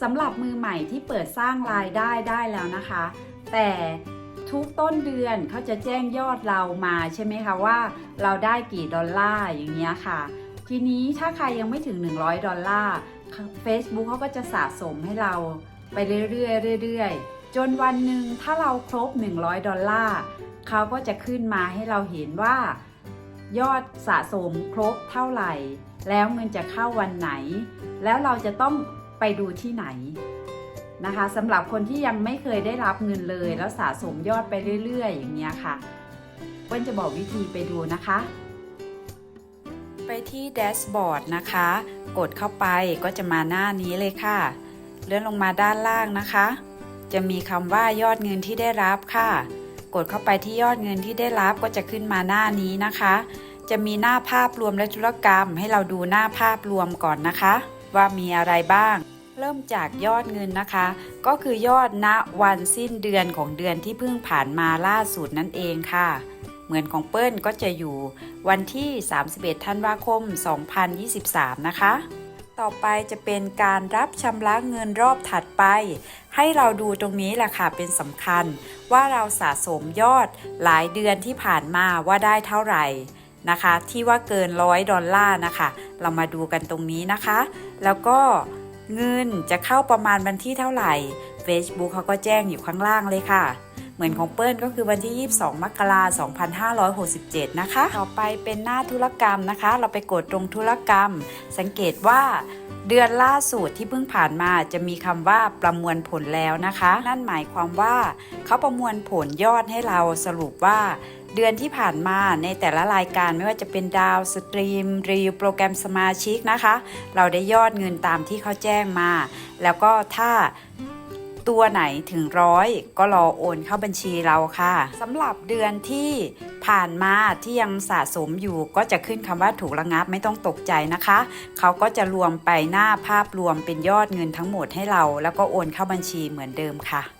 สำหรับมือใหม่ที่เปิดสร้างรายได้ได้แล้วนะคะ แต่ทุกต้นเดือนเขาจะแจ้งยอดเรามาใช่ไหมคะว่า เราได้กี่ดอลลาร์อย่างเงี้ยค่ะ ทีนี้ถ้าใครยังไม่ถึง 100 ดอลลาร์ Facebook เขาก็จะสะสมให้เราไปเรื่อยๆเรื่อยๆ จนวันหนึ่งถ้าเราครบ 100 ดอลลาร์เขาก็จะขึ้นมาให้เราเห็นว่า ยอดสะสมครบเท่าไหร่ แล้วเงินจะเข้าวันไหน แล้วเราจะต้อง ไปดูที่ไหนนะคะสำหรับคนที่ยังไม่เคยได้รับเงินเลย แล้วสะสมยอดไปเรื่อย ๆ อย่างเงี้ยค่ะเปิ้ลจะบอกวิธีไปดูนะคะ ไปที่แดชบอร์ดนะคะ กดเข้าไปก็จะมาหน้านี้เลยค่ะ เลื่อนลงมาด้านล่างนะคะ จะมีคำว่ายอดเงินที่ได้รับค่ะ กดเข้าไปที่ยอดเงินที่ได้รับก็จะขึ้นมาหน้านี้นะคะ จะมีหน้าภาพรวมและธุรกรรม ให้เราดูหน้าภาพรวมก่อนนะคะ ว่ามีอะไรบ้าง เริ่มจากยอดเงินนะคะ ก็คือยอดณวันสิ้นเดือนของเดือนที่เพิ่งผ่านมาล่าสุดนั่นเองค่ะ เหมือนของเปิ้ลก็จะอยู่วันที่ 31 ธันวาคม 2023 นะคะต่อไปจะเป็นการรับชำระเงินรอบถัดไป ให้เราดูตรงนี้แหละค่ะเป็นสำคัญ ว่าเราสะสมยอดหลายเดือนที่ผ่านมาว่าได้เท่าไหร่ นะคะ ที่ว่าเกินร้อยดอลลาร์นะคะ เรามาดูกันตรงนี้นะคะ แล้วก็เงินจะเข้าประมาณวันที่เท่าไหร่ Facebook เขาก็แจ้งอยู่ข้างล่างเลยค่ะ เหมือนของเปิ้ลก็คือวันที่ 22 มกราคม 2567 นะคะ ต่อไปเป็นหน้าธุรกรรมนะคะ เราไปกดตรงธุรกรรม สังเกตว่าเดือนล่าสุดที่เพิ่งผ่านมาจะมีคำว่าประมวลผลแล้วนะคะ นั่นหมายความว่าเขาประมวลผลยอดให้เราสรุปว่าเดือนที่ผ่านมาในแต่ละรายการไม่ว่าจะเป็นดาวสตรีมรีวโปรแกรมสมาชิกนะคะ เราได้ยอดเงินตามที่เขาแจ้งมา แล้วก็ถ้า ตัวไหนถึงร้อยก็รอโอนเข้าบัญชีเราค่ะสำหรับเดือนที่ผ่านมาที่ยังสะสมอยู่ก็จะขึ้นคำว่าถูกระงับไม่ต้องตกใจนะคะ เขาก็จะรวมไปหน้าภาพรวมเป็นยอดเงินทั้งหมดให้เรา แล้วก็โอนเข้าบัญชีเหมือนเดิมค่ะ